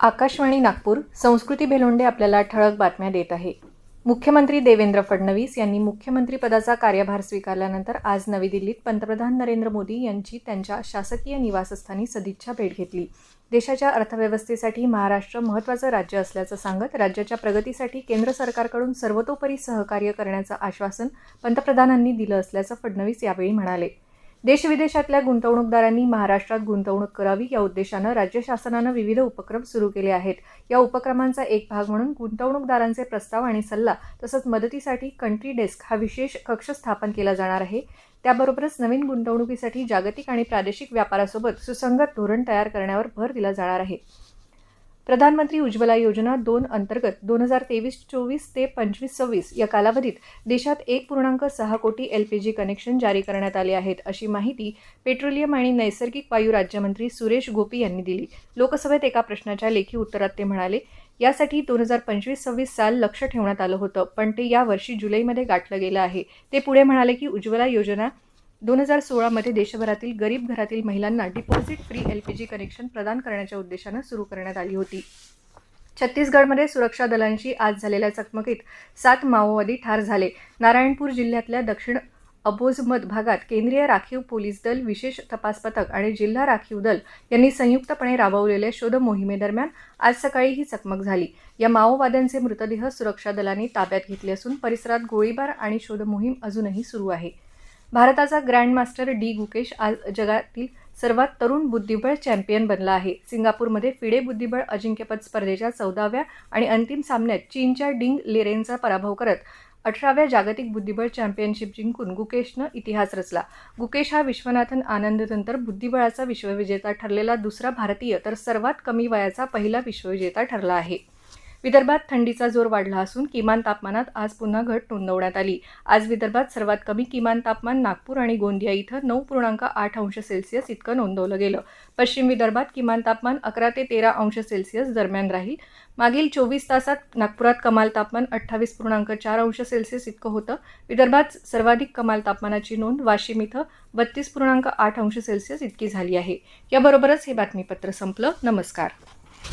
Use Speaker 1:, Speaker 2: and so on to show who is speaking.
Speaker 1: आकाशवाणी नागपूर संस्कृती भेलोंडे आपल्याला ठळक बातम्या देत आहे. मुख्यमंत्री देवेंद्र फडणवीस यांनी मुख्यमंत्रीपदाचा कार्यभार स्वीकारल्यानंतर आज नवी दिल्लीत पंतप्रधान नरेंद्र मोदी यांची त्यांच्या शासकीय निवासस्थानी सदिच्छा भेट घेतली. देशाच्या अर्थव्यवस्थेसाठी महाराष्ट्र महत्त्वाचं राज्य असल्याचं सांगत राज्याच्या प्रगतीसाठी केंद्र सरकारकडून सर्वतोपरी सहकार्य करण्याचं आश्वासन पंतप्रधानांनी दिलं असल्याचं फडणवीस यावेळी म्हणाले. देशविदेशातल्या गुंतवणूकदारांनी महाराष्ट्रात गुंतवणूक करावी या उद्देशानं राज्य शासनानं विविध उपक्रम सुरू केले आहेत. या उपक्रमांचा एक भाग म्हणून गुंतवणूकदारांचे प्रस्ताव आणि सल्ला तसंच मदतीसाठी कंट्री डेस्क हा विशेष कक्ष स्थापन केला जाणार आहे. त्याबरोबरच नवीन गुंतवणुकीसाठी जागतिक आणि प्रादेशिक व्यापारासोबत सुसंगत धोरण तयार करण्यावर भर दिला जाणार आहे. प्रधानमंत्री उज्ज्वला योजना दोन अंतर्गत दोन हजार तेवीस चोवीस ते पंचवीस सव्वीस या कालावधीत देशात एक पूर्णांक सहा कोटी एल पी जी कनेक्शन जारी करण्यात आले आहेत अशी माहिती पेट्रोलियम आणि नैसर्गिक वायू राज्यमंत्री सुरेश गोपी यांनी दिली. लोकसभेत एका प्रश्नाच्या लेखी उत्तरात ते म्हणाले यासाठी दोन हजार पंचवीस सव्वीस साल लक्ष ठेवण्यात आलं होतं पण ते या वर्षी जुलैमध्ये गाठलं गेलं आहे. ते पुढे म्हणाले की उज्ज्वला योजना दोन हजार सोळामध्ये देशभरातील गरीब घरातील महिलांना deposit free L P G connection प्रदान करण्याच्या उद्देशानं सुरू करण्यात आली होती. छत्तीसगडमध्ये सुरक्षा दलांशी आज झालेल्या चकमकीत सात माओवादी ठार झाले. नारायणपूर जिल्ह्यातल्या दक्षिण अबोजमध भागात केंद्रीय राखीव पोलीस दल विशेष तपास पथक आणि जिल्हा राखीव दल यांनी संयुक्तपणे राबवलेल्या शोध मोहिमेदरम्यान आज सकाळी ही चकमक झाली. या माओवाद्यांचे मृतदेह सुरक्षा दलांनी ताब्यात घेतले असून परिसरात गोळीबार आणि शोध मोहीम अजूनही सुरू आहे. भारताचा ग्रँडमास्टर डी गुकेश आज जगातील सर्वात तरुण बुद्धिबळ चॅम्पियन बनला आहे. सिंगापूरमध्ये फिडे बुद्धिबळ अजिंक्यपद स्पर्धेच्या चौदाव्या आणि अंतिम सामन्यात चीनच्या डिंग लेरेनचा पराभव करत अठराव्या जागतिक बुद्धिबळ चॅम्पियनशिप जिंकून गुकेशनं इतिहास रचला. गुकेश हा विश्वनाथन आनंदनंतर बुद्धिबळाचा विश्वविजेता ठरलेला दुसरा भारतीय तर सर्वात कमी वयाचा पहिला विश्वविजेता ठरला आहे. विदर्भात थंडीचा जोर वाढला असून किमान तापमानात आज पुन्हा घट नोंदवण्यात आली. आज विदर्भात सर्वात कमी किमान तापमान नागपूर आणि गोंदिया इथं नऊ पूर्णांक आठ अंश सेल्सिअस इतकं नोंदवलं गेलं. पश्चिम विदर्भात किमान तापमान अकरा ते तेरा अंश सेल्सिअस दरम्यान राहील. मागील चोवीस तासात नागपुरात कमाल तापमान अठ्ठावीस पूर्णांक चार अंश सेल्सिअस इतकं होतं. विदर्भात सर्वाधिक कमाल तापमानाची नोंद वाशिम इथं बत्तीस पूर्णांक आठ अंश सेल्सिअस इतकी झाली आहे. याबरोबरच हे बातमीपत्र संपलं. नमस्कार.